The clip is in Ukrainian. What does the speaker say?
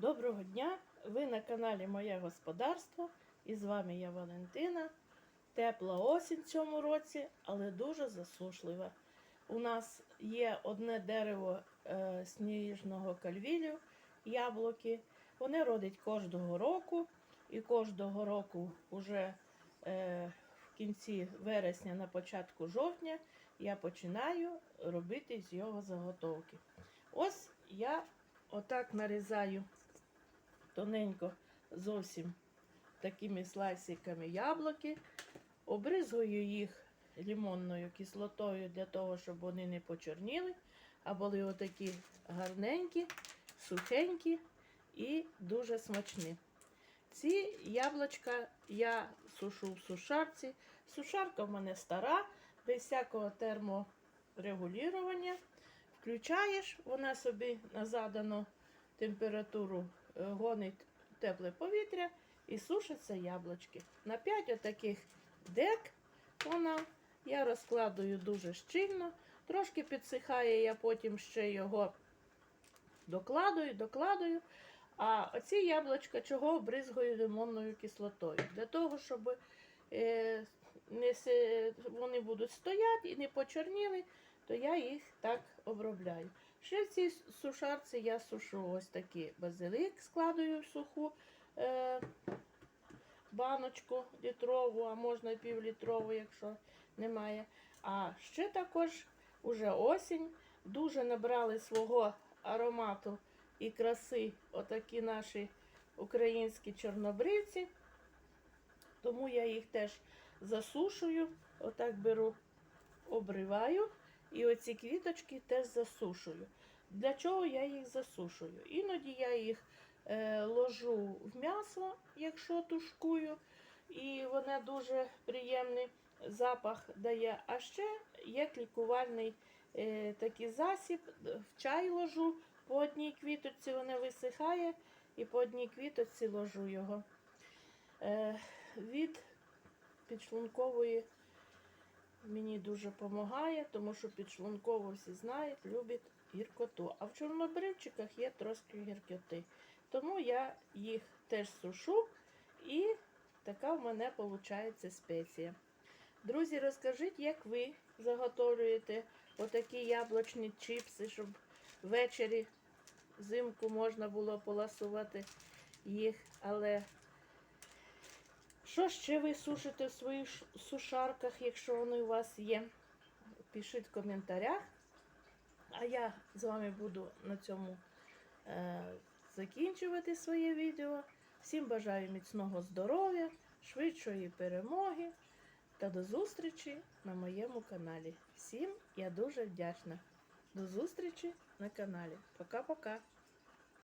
Доброго дня! Ви на каналі Моє Господарство і з вами я Валентина. Тепла осінь в цьому році, але дуже засушлива. У нас є одне дерево е, сніжного кальвілю, яблуки. Вони родять кожного року, і кожного року вже е, в кінці вересня, на початку жовтня, я починаю робити з його заготовки. Ось я отак нарізаю тоненько зовсім такими слайсиками яблуки, обризгую їх лимонною кислотою для того, щоб вони не почорніли, а були отакі гарненькі, сухенькі і дуже смачні. Ці яблучка я сушу в сушарці. Сушарка в мене стара, без всякого терморегулювання. Включаєш, вона собі на задану температуру гонить тепле повітря і сушаться яблучки. На 5 отаких дек вона я розкладую дуже щільно. Трошки підсихає, я потім ще його докладую, докладую. А оці яблучка чого обризгую лимонною кислотою? Для того, щоб е, не, вони будуть стояти і не почорніли, то я їх так обробляю. Ще в цій сушарці я сушу ось такий базилик, складую в суху е, баночку літрову, а можна півлітрову, якщо немає. А ще також уже осінь, дуже набрали свого аромату і краси отакі наші українські чорнобривці. Тому я їх теж засушую, отак беру, обриваю. І оці квіточки теж засушую. Для чого я їх засушую? Іноді я їх е, ложу в м'ясо, якщо тушкую, і вона дуже приємний запах дає. А ще є лікувальний е, такий засіб, в чай ложу по одній квіточці, вона висихає, і по одній квіточці ложу його. Е, від підшлункової мені дуже допомагає, тому що підшлунково всі знають, люблять гіркоту. А в чорнобривчиках є трошки гіркоти. Тому я їх теж сушу і така в мене виходить спеція. Друзі, розкажіть, як ви заготовлюєте отакі яблучні чіпси, щоб ввечері взимку можна було поласувати їх, але що ще ви сушите в своїх сушарках, якщо вони у вас є? Пишіть в коментарях. А я з вами буду на цьому е, закінчувати своє відео. Всім бажаю міцного здоров'я, швидшої перемоги та до зустрічі на моєму каналі. Всім я дуже вдячна. До зустрічі на каналі. Пока-пока.